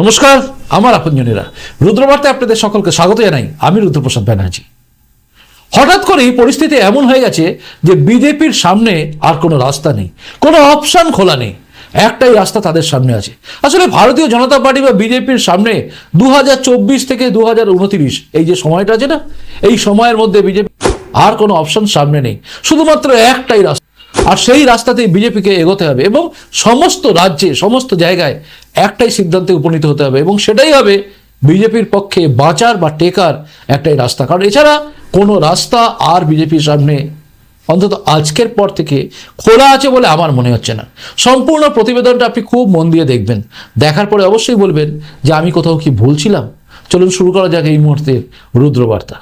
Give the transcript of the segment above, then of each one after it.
নমস্কার, আমার আপনজনেরা। রুদ্রবার্তায় আপনাদের সকলকে স্বাগত জানাই আমি রুদ্রপ্রসাদ ব্যানার্জি। হঠাৎ করেই পরিস্থিতি এমন হয়ে গেছে যে বিজেপির সামনে আর কোনো রাস্তা নেই, কোনো অপশন খোলা নেই, একটাই রাস্তা তাদের সামনে আছে। আসলে ভারতীয় জনতা পার্টি বা বিজেপির সামনে দু হাজার চব্বিশ থেকে দু এই যে সময়টা আছে না, এই সময়ের মধ্যে বিজেপি আর কোনো অপশন সামনে নেই, শুধুমাত্র একটাই রাস্তা। আর সেই রাস্তাতেই বিজেপিকে এগোতে হবে এবং সমস্ত রাজ্যে, সমস্ত জায়গায় একটাই সিদ্ধান্তে উপনীত হতে হবে এবং সেটাই হবে বিজেপির পক্ষে বাঁচার বা টেকার একটাই রাস্তা। কারণ এছাড়া কোনো রাস্তা আর বিজেপির সামনে অন্তত আজকের পর থেকে খোলা আছে বলে আমার মনে হচ্ছে না। সম্পূর্ণ প্রতিবেদনটা আপনি খুব মন দিয়ে দেখবেন। দেখার পরে অবশ্যই বলবেন যে আমি কোথাও কি ভুল ছিলাম? চলুন শুরু করা যাক এই মুহূর্তে রুদ্রবার্তা।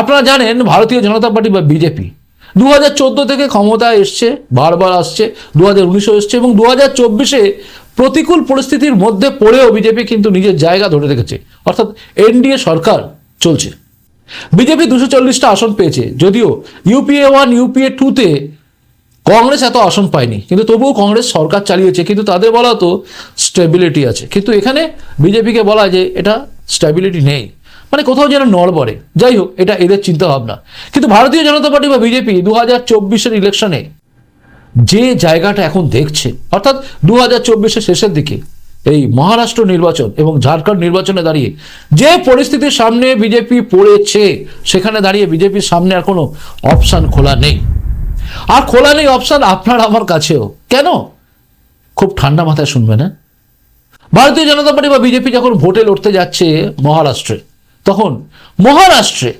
আপনারা জানেন ভারতীয় জনতা পার্টি বা বিজেপি দু হাজার চোদ্দ থেকে ক্ষমতায় এসছে, বারবার আসছে দু হাজার উনিশে এসছে এবং দু হাজার চব্বিশে প্রতিকূল পরিস্থিতির মধ্যে পড়েও বিজেপি কিন্তু নিজের জায়গা ধরে রেখেছে। অর্থাৎ এনডিএ সরকার চলছে। বিজেপি দুশো চল্লিশটা আসন পেয়েছে, যদিও ইউপিএ ওয়ান, ইউপিএ টুতে কংগ্রেস এত আসন পায়নি, কিন্তু তবুও কংগ্রেস সরকার চালিয়েছে, কিন্তু তাদের বলা তো স্টেবিলিটি আছে। কিন্তু এখানে বিজেপিকে বলা যে এটা স্টেবিলিটি নেই। মানে কোথাও যেন নড়বড়ে যাই হোক, এটা এদের চিন্তা ভাবনা। কিন্তু ভারতীয় জনতা পার্টি বা বিজেপি দু হাজার চব্বিশের ইলেকশনে যে জায়গাটা এখন দেখছে, অর্থাৎ দু হাজার চব্বিশের শেষের দিকে এই মহারাষ্ট্র নির্বাচন এবং ঝাড়খণ্ড নির্বাচনে দাঁড়িয়ে যে পরিস্থিতির সামনে বিজেপি পড়েছে, সেখানে দাঁড়িয়ে বিজেপির সামনে আর কোনো অপশান খোলা নেই। আর খোলা নেই অপশান আপনার আমার কাছেও। কেন? খুব ঠান্ডা মাথায় শুনবে না ভারতীয় জনতা পার্টি বা বিজেপি যখন ভোটে লড়তে যাচ্ছে মহারাষ্ট্রে তখন মহারাষ্ট্রে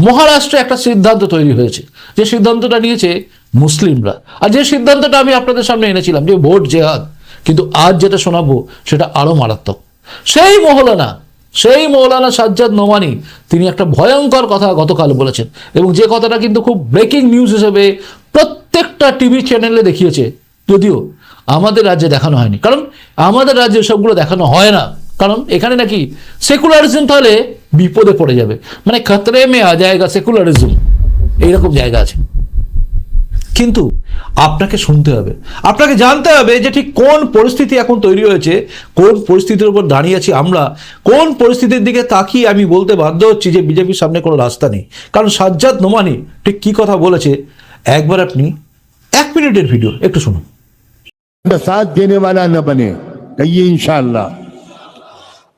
মহারাষ্ট্রে একটা সিদ্ধান্ত তৈরি হয়েছে। যে সিদ্ধান্তটা নিয়েছে মুসলিমরা। আর যে সিদ্ধান্তটা আমি আপনাদের সামনে এনেছিলাম, যে ভোট জেহাদ, কিন্তু আজ যেটা শোনাবো, সেটা আরও মারাত্মক। সেই মহলানা সেই মৌলানা সাজ্জাদ নোমানি, তিনি একটা ভয়ঙ্কর কথা গতকাল বলেছেন। এবং যে কথাটা কিন্তু খুব ব্রেকিং নিউজ হিসেবে প্রত্যেকটা টিভি চ্যানেলে দেখিয়েছে, যদিও আমাদের রাজ্যে দেখানো হয়নি। কারণ আমাদের রাজ্যে সবগুলো দেখানো হয় না। কারণ এখানে নাকি সেকুলারিজম তাহলে বিপদে পড়ে যাবে মানে খতরে মে আ জায়গা সেকুলারিজম এইরকম জায়গা আছে কিন্তু আপনাকে শুনতে হবে আপনাকে জানতে হবে যে ঠিক কোন পরিস্থিতি এখন তৈরি হয়েছে কোন পরিস্থিতির উপর দাঁড়িয়ে আছি আমরা কোন পরিস্থিতির দিকে তাকিয়ে আমি বলতে বাধ্য হচ্ছি যে বিজেপির সামনে কোনো রাস্তা নেই কারণ সাজ্জাদ নোমানি ঠিক কি কথা বলেছে একবার আপনি এক মিনিটের ভিডিও একটু শুনুন का साथ देने वाला न बने कहिए इंशाल्लाह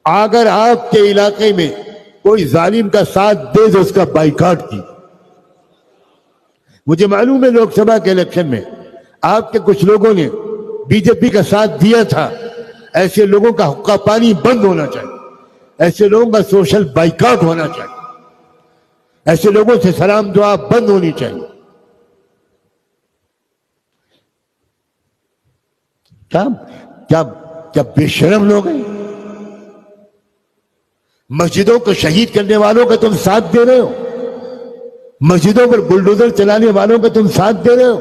अगर आपके इलाके में कोई जालिम का साथ दे तो उसका बाइकाट की, मुझे मालूम है लोकसभा के इलेक्शन में आपके कुछ लोगों ने बीजेपी का साथ दिया था। ऐसे लोगों का हुक्का पानी बंद होना चाहिए। ऐसे लोगों का सोशल बाइकाट होना चाहिए। ऐसे लोगों से सलाम दुआ बंद होनी चाहिए। क्या क्या क्या बेशरम लोग हैं? मस्जिदों को शहीद करने वालों का तुम साथ दे रहे हो मस्जिदों पर बुलडोजर चलाने वालों का तुम साथ दे रहे हो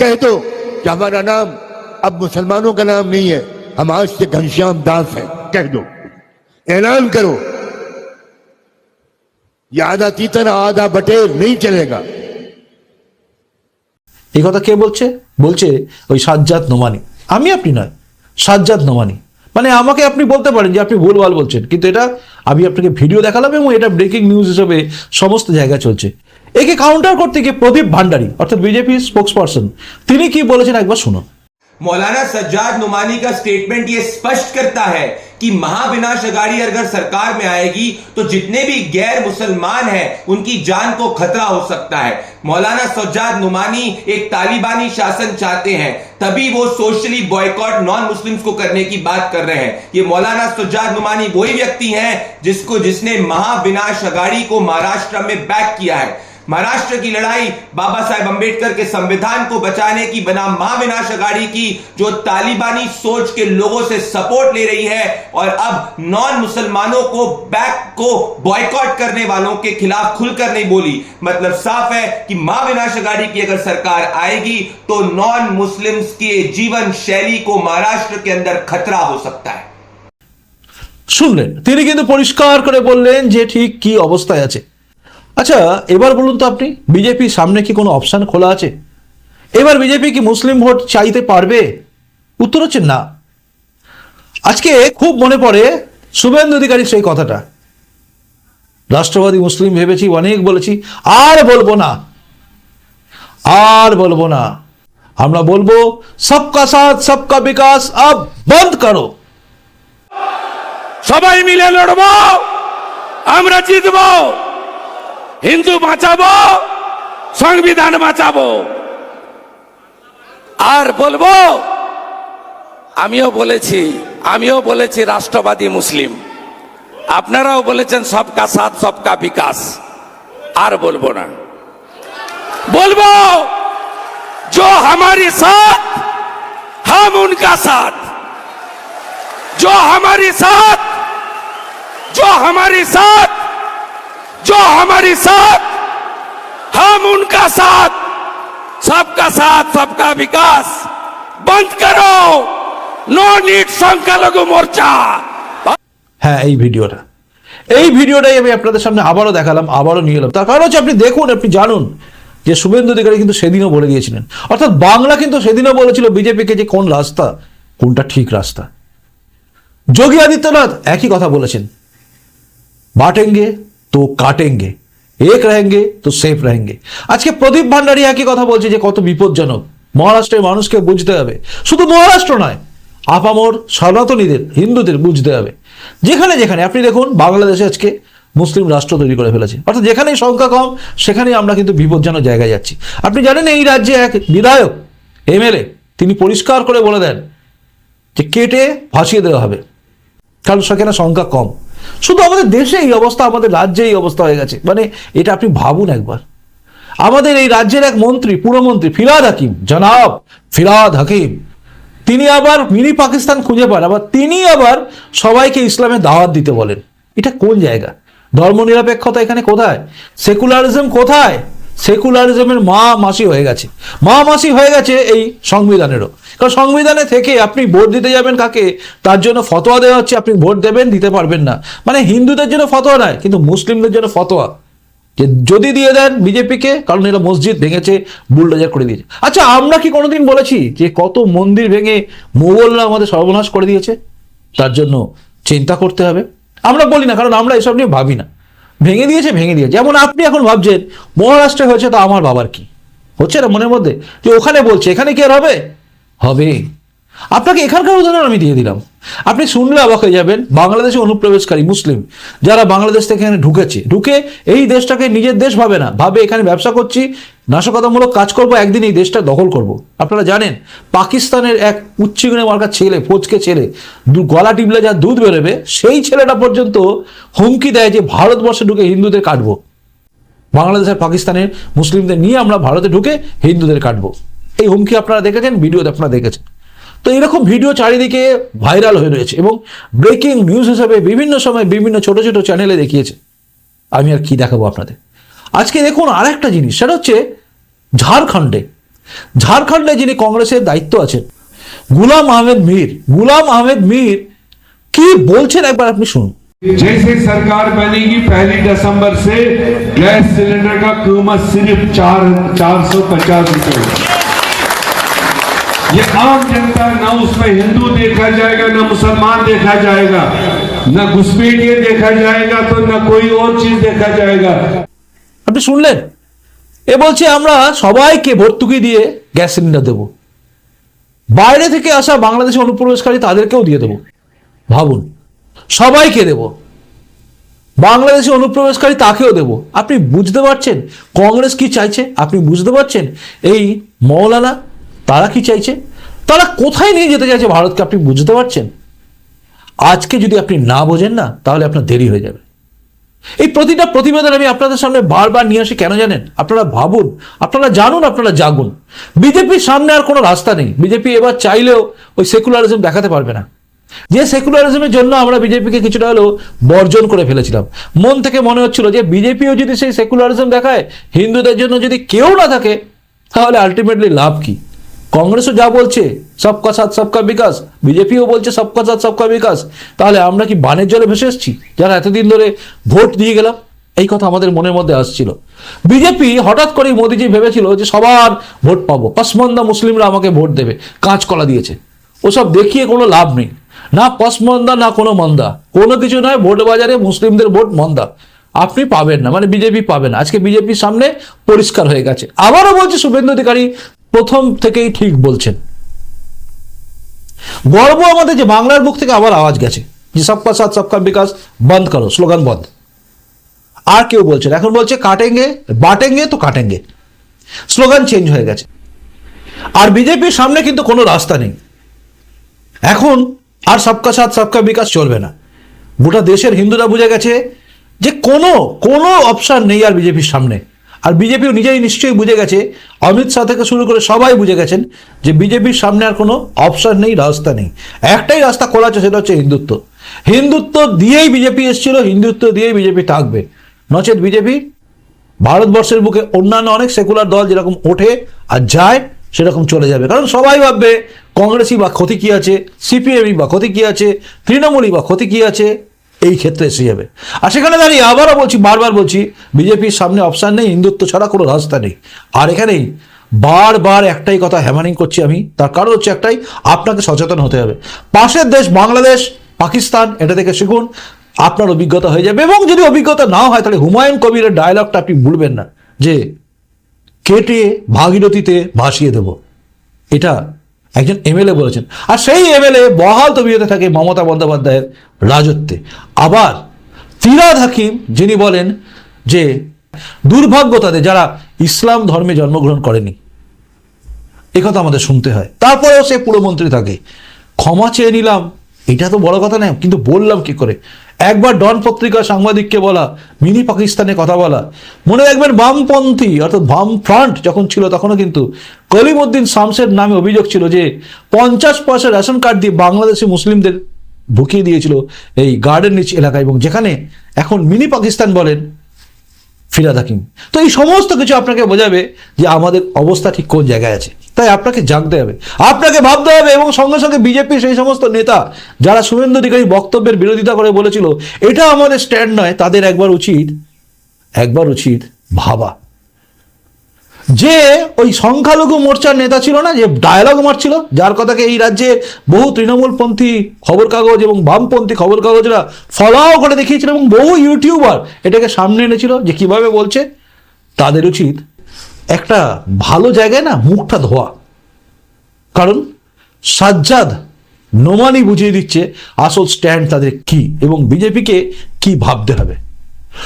कह दो कि हमारा नाम अब मुसलमानों का नाम नहीं है हम आज से घनश्याम दास हैं कह दो ऐलान करो ये आधा तीतर आधा बटेर नहीं चलेगा এই কথা কে বলছে বলছে ওই সাজ্জাদ নোমানি আমি আপনি নয় সাজ্জাদ নোমানি মানে আমাকে আপনি বলতে পারেন যে আপনি ভুলভাল বলছেন। কিন্তু এটা আমি আপনাকে ভিডিও দেখালাম এবং এটা ব্রেকিং নিউজ হিসেবে সমস্ত জায়গায় চলছে। একে কাউন্টার করতে গিয়ে প্রদীপ ভান্ডারী, অর্থাৎ বিজেপি স্পোক্স পার্সন তিনি কি বলেছেন একবার শুনুন। मौलाना सज्जाद नुमानी का स्टेटमेंट ये स्पष्ट करता है कि महाविनाश अगाड़ी अगर सरकार में आएगी तो जितने भी गैर मुसलमान हैं, उनकी जान को खतरा हो सकता है। मौलाना सज्जाद नुमानी एक तालिबानी शासन चाहते हैं, तभी वो सोशली बॉयकॉट नॉन मुस्लिम्स को करने की बात कर रहे हैं। ये मौलाना सज्जाद नुमानी वही व्यक्ति हैं जिसको, जिसने महाविनाश अगाड़ी को महाराष्ट्र में बैक किया है। महाराष्ट्र की लड़ाई बाबा साहेब अंबेडकर के संविधान को बचाने की बनाम महाविनाश अगाड़ी की जो तालिबानी सोच के लोगों से सपोर्ट ले रही है और अब नॉन मुसलमानों को बैक को बॉयकॉट करने वालों के खिलाफ खुलकर नहीं बोली मतलब साफ है कि महाविनाश अगाड़ी की अगर सरकार आएगी तो नॉन मुस्लिम्स के जीवन शैली को महाराष्ट्र के अंदर खतरा हो सकता है শুনলেন তিনি কিন্তু পরিষ্কার করে বললেন যে ঠিক কি অবস্থায় আছে আচ্ছা এবার বলুন তো আপনি বিজেপি সামনে কি কোনো অপশন খোলা আছে? এবার বিজেপি কি মুসলিম ভোট চাইতে পারবে? উত্তর হচ্ছে না। আজকে খুব মনে পড়ে শুভেন্দু অধিকারীর সেই কথাটা। রাষ্ট্রবাদী মুসলিম ভেবেছি, অনেক বলেছি, আর বলব না। আর বলব না। আমরা বলব, সবকা সাথ, সবকা বিকাশ আব বন্ধ করো। সবাই মিলে লড়বো, আমরা জিতবো। হিন্দু বাঁচাবো সংবিধান বাঁচাবো আর বলবো আমিও বলেছি আমিও বলেছি রাষ্ট্রবাদী মুসলিম আপনারাও বলেছেন সবকা সাথ সবকা বিকাশ আর বলবো না বলবো जो हमारे साथ हम उनका साथ जो हमारे साथ जो हमारे साथ जो हमारे साथ हम उनका साथ सबका साथ सबका विकास बंद करो नो नीट संख्यालघु मोर्चा হ্যাঁ এই ভিডিওটা এই ভিডিওটাই আমি আপনাদের সামনে আবারও দেখালাম আবারও নিয়ে এলাম তার কারণ হচ্ছে আপনি দেখুন আপনি জানুন যে শুভেন্দু অধিকারী কিন্তু সেদিনও বলে দিয়েছিলেন অর্থাৎ বাংলা কিন্তু সেদিনও বলেছিল বিজেপিকে যে কোন রাস্তা কোনটা ঠিক রাস্তা যোগী আদিত্যনাথ একই কথা বলেছেন বাটেঙ্গে তো কাটেঙ্গে এক रहेंगे তো সেফ रहेंगे আজকে প্রদীপ ভান্ডারী একই কথা বলছে যে কত বিপজ্জনক মহারাষ্ট্রের মানুষকে বুঝতে হবে শুধু মহারাষ্ট্র নয় আপামর সনাতনীদের হিন্দুদের বুঝতে হবে যেখানে যেখানে আপনি দেখুন বাংলাদেশে আজকে মুসলিম রাষ্ট্র তৈরি করে ফেলেছে অর্থাৎ যেখানেই সংখ্যা কম সেখানেই আমরা কিন্তু বিপজ্জনক জায়গায় যাচ্ছি আপনি জানেন এই রাজ্যে এক বিধায়ক এমএলএ তিনি পরিষ্কার করে বলে দেন যে কেটে ভাসিয়ে দেওয়া হবে কারণ সেখানে সংখ্যা কম শুধু আমাদের দেশে এই অবস্থা, আমাদের রাজ্যে এই অবস্থা হয়ে গেছে। মানে এটা আপনি ভাবুন একবার। আমাদের এই রাজ্যের এক মন্ত্রী, পুরমন্ত্রী, ফিরাদ হাকিম, জনাব ফিরাদ হাকিম, তিনি আবার মিনি পাকিস্তান খুঁজে পান, আবার তিনি আবার সবাইকে ইসলামের দাওয়াত দিতে বলেন। এটা কোন জায়গা? ধর্মনিরপেক্ষতা এখানে কোথায়? সেকুলারিজম কোথায়? সেকুলারিজমের মা মাসি হয়ে গেছে। মা মাসি হয়ে গেছে এই সংবিধানেরও। কারণ সংবিধানে থেকে আপনি ভোট দিতে যাবেন কাকে? তার জন্য ফতোয়া দেওয়া হচ্ছে, আপনি ভোট দেবেন, দিতে পারবেন না। মানে হিন্দুদের জন্য ফতোয়া নয়, কিন্তু মুসলিমদের জন্য ফতোয়া। যে যদি দিয়ে দেন বিজেপিকে, কারণ এরা মসজিদ ভেঙেছে, বুলডোজার করে দিয়েছে। আচ্ছা আমরা কি কোনোদিন বলেছি যে কত মন্দির ভেঙে মোগলরা আমাদের সর্বনাশ করে দিয়েছে? তার জন্য চিন্তা করতে হবে। আমরা বলি না, কারণ আমরা এসব নিয়ে ভাবি না। ভেঙে দিয়েছে ভেঙে দিয়েছে। যেমন আপনি এখন ভাবছেন, মহারাষ্ট্রে হয়েছে, তো আমার বাবার কি? হচ্ছে না মনের মধ্যে? যে ওখানে বলছে, এখানে কি আর হবে? হবে। আপনাকে এখানকার উদাহরণ আমি দিয়ে দিলাম। আপনি শুনলে অবাক হয়ে যাবেন, বাংলাদেশে অনুপ্রবেশকারী মুসলিম, যারা বাংলাদেশ থেকে এখানে ঢুকেছে। ঢুকে এই দেশটাকে নিজের দেশ ভাবে না। ভাবে এখানে ব্যবসা করছি নাশকতামূলক কাজ করব, একদিন এই দেশটা দখল করব। আপনারা জানেন, পাকিস্তানের এক উচ্চিগুণে মার্কা ছেলে ফোচকে ছেলে গলা টিপলে যা দুধ বেরোবে, সেই ছেলেটা পর্যন্ত হুমকি দেয় যে ভারতবর্ষে ঢুকে হিন্দুদের কাটবো। বাংলাদেশ আর পাকিস্তানের মুসলিমদের নিয়ে আমরা ভারতে ঢুকে হিন্দুদের কাটবো। এই হুমকি আপনারা দেখেছেন, ভিডিওতে আপনারা দেখেছেন। তো এরকম ভিডিও চারিদিকে ভাইরাল হয়ে রয়েছে এবং ব্রেকিং নিউজ হিসাবে বিভিন্ন সময় বিভিন্ন ছোট ছোট চ্যানেলে দেখিয়েছে। আমি আর কি দেখাবো আপনাদের? আজকে দেখুন আর একটা জিনিস সেটা হচ্ছে ঝাড়খণ্ডে ঝাড়খণ্ডে যিনি কংগ্রেসের দায়িত্ব আছেন গুলাম আহমেদ মীর গুলাম আহমেদ মীর কি বলছেন একবার আপনি শুনুন जैसे सरकार बनेगी पहली दिसंबर से गैस सिलेंडर का कीमत सिर्फ चार चार सौ पचास रुपए होगा। ये आम जनता ना उसमें हिंदू देखा जाएगा ना मुसलमान देखा जाएगा न घुसपैठिए देखा जाएगा तो न कोई और चीज देखा जाएगा আপনি শুনলেন? এ বলছে, আমরা সবাইকে ভর্তুকি দিয়ে গ্যাস সিলিন্ডার দেব। বাইরে থেকে আসা বাংলাদেশে অনুপ্রবেশকারী তাদেরকেও দিয়ে দেব। ভাবুন, সবাইকে দেব। বাংলাদেশে অনুপ্রবেশকারী তাকেও দেব। আপনি বুঝতে পারছেন? কংগ্রেস কি চাইছে? আপনি বুঝতে পারছেন? এই মৌলানা, তারা কি চাইছে? তারা কোথায় নিয়ে যেতে চাইছে ভারতকে? আপনি বুঝতে পারছেন? আজকে যদি আপনি না বোঝেন না, তাহলে আপনার দেরি হয়ে যাবে। এই প্রতিটা প্রতিবেদন আমি আপনাদের সামনে বারবার নিয়ে আসি, কেন জানেন? আপনারা ভাবুন, আপনারা জানুন, আপনারা জাগুন। বিজেপির সামনে আর কোনো রাস্তা নেই। বিজেপি এবার চাইলেও ওই সেকুলারিজম দেখাতে পারবে না। যে সেকুলারিজমের জন্য আমরা বিজেপিকে কিছুটা হলেও বর্জন করে ফেলেছিলাম। মন থেকে মনে হচ্ছিল যে বিজেপিও যদি সেই সেকুলারিজম দেখায়, হিন্দুদের জন্য যদি কেউ না থাকে, তাহলে আলটিমেটলি লাভ কি? কংগ্রেসও যা বলছে, সবকা সাথ, সবকা বিকাশ। বিজেপিও বলছে, সবকা সাথ, সবকা বিকাশ। তাহলে আমরা কি বানের জলে ভেসে এসেছি? যারা এতদিন ধরে ভোট দিয়ে গেলাম, এই কথা আমাদের মনের মধ্যে আসছিল। বিজেপি হঠাৎ করেই মোদিজি ভেবেছিল যে সবার ভোট পাবো। পসমন্দা মুসলিমরা আমাকে ভোট দেবে, কাঁচকলা দিয়েছে। ওসব দেখিয়ে কোনো লাভ নেই। না পসমন্দা, না কোনো মন্দা। কোনো কিছু নয়, ভোট বাজারে মুসলিমদের ভোট মন্দা। আপনি পাবেন না মানে বিজেপি পাবেন আজকে বিজেপির সামনে পরিষ্কার হয়ে গেছে। আবারও বলছে শুভেন্দু অধিকারী প্রথম থেকেই ঠিক বলছেন। গর্ব আমাদের যে বাংলার বুক থেকে আবার আওয়াজ গেছে যে সবকা সাথ, সবকা বিকাশ, বন্ধ করো, স্লোগান বন্ধ। আর কেউ বলছে না। এখন বলছে কাটেঙ্গে, বাটেঙ্গে তো কাটেঙ্গে। স্লোগান চেঞ্জ হয়ে গেছে। আর বিজেপির সামনে কিন্তু কোনো রাস্তা নেই। এখন আর সবকা সাথ, সবকা বিকাশ চলবে না। গোটা দেশের হিন্দুরা বুঝে গেছে যে কোনো কোনো অপশান নেই আর বিজেপির সামনে। আর বিজেপিও নিজেই নিশ্চয়ই বুঝে গেছে, অমিত শাহ থেকে শুরু করে সবাই বুঝে গেছেন যে বিজেপির সামনে আর কোনো অপশন নেই, রাস্তা নেই। একটাই রাস্তা খোলা আছে, সেটা হচ্ছে হিন্দুত্ব। হিন্দুত্ব দিয়েই বিজেপি এসেছিল, হিন্দুত্ব দিয়েই বিজেপি থাকবে। নচেত বিজেপি ভারতবর্ষের বুকে অন্যান্য অনেক সেকুলার দল যেরকম ওঠে আর যায়, সেরকম চলে যাবে। কারণ সবাই ভাববে, কংগ্রেসই বা ক্ষতি কী আছে, সিপিএমই বা ক্ষতি কী আছে, তৃণমূলই বা ক্ষতি কী আছে এই ক্ষেত্রে এসে যাবে। আর সেখানে দাঁড়িয়ে আবারও বলছি, বারবার বলছি, বিজেপির সামনে অপশান নেই, হিন্দুত্ব ছাড়া কোনো রাস্তা নেই। আর এখানেই বারবার একটাই কথা হ্যামারিং করছি আমি, তার কারণ হচ্ছে একটাই, আপনাকে সচেতন হতে হবে। পাশের দেশ বাংলাদেশ, পাকিস্তান, এটা থেকে শিখুন, আপনার অভিজ্ঞতা হয়ে যাবে। এবং যদি অভিজ্ঞতা না হয়, তাহলে হুমায়ুন কবিরের ডায়লগটা আপনি ভুলবেন না, যে কেটে, ভাগীরথীতে ভাসিয়ে দেব। এটা একজন এমএলএ বলেছেন। আর সেই এমএলএ বহাল তবিয়তে থাকে মমতা বন্দ্যোপাধ্যায়ের রাজত্বে। আবার ফিরাদ হাকিম যিনি বলেন যে দুর্ভাগ্য তাদের যারা ইসলাম ধর্মে জন্মগ্রহণ করেনি কথা আমাদের শুনতে হয়। তারপরেও সে পুরমন্ত্রী থাকে। ক্ষমা চেয়ে নিলাম, এটা তো বড় কথা নয়, কিন্তু বললাম কি করে? একবার ডন পত্রিকা সাংবাদিককে বলা, মিনি পাকিস্তানে কথা বলা। মনে রাখবেন বামপন্থী, অর্থাৎ বাম ফ্রন্ট যখন ছিল তখনও কিন্তু কলিমুদ্দিন শামসের নামে অভিযোগ ছিল যে, পঞ্চাশ পয়সা রেশন কার্ড দিয়ে বাংলাদেশি মুসলিমদের ঢুকিয়ে দিয়েছিল এই গার্ডেন রিচ এলাকায় এবং যেখানে এখন মিনি পাকিস্তান বলেন ফিরাদ হাকিম তো এই সমস্ত কিছু আপনাকে বোঝাবে যে আমাদের অবস্থা ঠিক কোন জায়গায় আছে। তাই আপনাকে জানতে হবে। আপনাকে ভাবতে হবে এবং সঙ্গে সঙ্গে বিজেপির সেই সমস্ত নেতা যারা শুভেন্দু অধিকারী বক্তব্যের বিরোধিতা করে বলেছিল, এটা আমাদের স্ট্যান্ড নয়, তাদের একবার উচিত একবার উচিত ভাবা। যে ওই সংখ্যালঘু মোর্চার নেতা ছিল না, যে ডায়ালগ মারছিল, যার কথাকে এই রাজ্যে বহু তৃণমূলপন্থী খবর কাগজ এবং বামপন্থী খবর কাগজরা ফলাও করে দেখিয়েছিল এবং বহু ইউটিউবার এটাকে সামনে এনেছিল যে কীভাবে বলছে, তাদের উচিত একটা ভালো জায়গায় না মুখটা ধোয়া। কারণ সাজ্জাদ নোমানি বুঝিয়ে দিচ্ছে, আসল স্ট্যান্ড তাদের কি এবং বিজেপিকে কি ভাবতে হবে।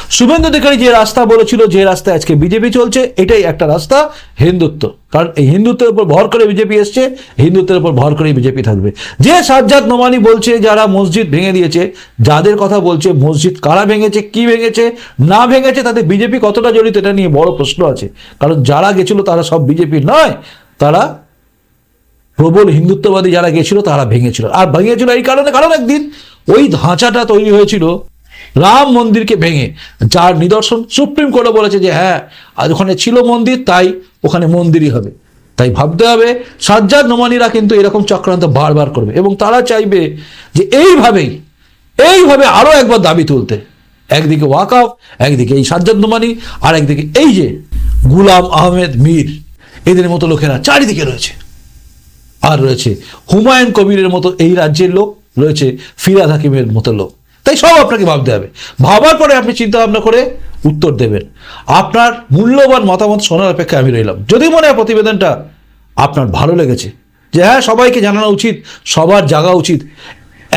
শুভেন্দু অধিকারী যে রাস্তা বলেছিল, যে রাস্তায় আজকে বিজেপি চলছে, এটাই একটা রাস্তা, হিন্দুত্ব। কারণ এই হিন্দুত্বের উপর ভর করে বিজেপি এসছে, হিন্দুত্বের উপর ভর করে বিজেপি থাকবে। যে সাজ্জাদ নোমানি বলছে, যারা মসজিদ ভেঙে দিয়েছে, যাদের কথা বলছে, মসজিদ কারা ভেঙেছে, কি ভেঙেছে, না ভেঙেছে তাদের বিজেপি কতটা জড়িত, এটা নিয়ে বড় প্রশ্ন আছে। কারণ যারা গেছিল, তারা সব বিজেপি নয়, তারা প্রবল হিন্দুত্ববাদী যারা গেছিল, তারা ভেঙেছিল। আর ভেঙেছিল এই কারণে, কারণ একদিন ওই ধাঁচাটা তৈরি হয়েছিল রাম মন্দিরকে ভেঙে যার নিদর্শন সুপ্রিম কোর্টে বলেছে যে হ্যাঁ আর ওখানে ছিল মন্দির, তাই ওখানে মন্দিরই হবে। তাই ভাবতে হবে, সাজ্জাদ নোমানিরা কিন্তু এরকম চক্রান্ত বারবার করবে এবং তারা চাইবে যে এইভাবেই, এইভাবে আরও একবার দাবি তুলতে। একদিকে ওয়াকাফ, একদিকে এই সাজ্জাদ নোমানি, আর একদিকে এই যে গুলাম আহমেদ মীর, এদের মতো লোকেরা চারিদিকে রয়েছে। আর রয়েছে হুমায়ুন কবিরের মতো এই রাজ্যের লোক, রয়েছে ফিরাদ হাকিমের মতো লোক। তাই সব আপনাকে ভাবতে হবে। ভাবার পরে আপনি চিন্তা ভাবনা করে উত্তর দেবেন। আপনার মূল্যবান মতামত শোনার অপেক্ষায় আমি রইলাম। যদি মনে হয় প্রতিবেদনটা আপনার ভালো লেগেছে, যে হ্যাঁ সবাইকে জানানো উচিত, সবার জাগা উচিত,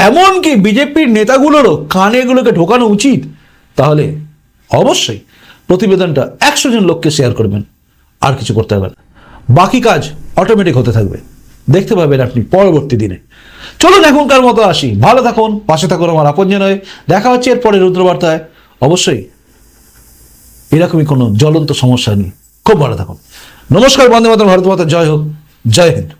এমনকি বিজেপির নেতাগুলোরও কানে এগুলোকে ঢোকানো উচিত, তাহলে অবশ্যই প্রতিবেদনটা একশো জন লোককে শেয়ার করবেন, আর কিছু করতে হবে না। বাকি কাজ অটোমেটিক হতে থাকবে। দেখতে পাবেন আপনি পরবর্তী দিনে। চলুন এখনকার মতো আসি। ভালো থাকুন, পাশে থাকুন আমার আপনজন হয়ে। দেখা হচ্ছে এরপরে রুদ্রবার্তায়। অবশ্যই এরকমই কোনো জ্বলন্ত সমস্যা নেই। খুব ভালো থাকুন। নমস্কার বন্দে মাতরম, ভারত মাতা, জয় হোক। জয় হিন্দ।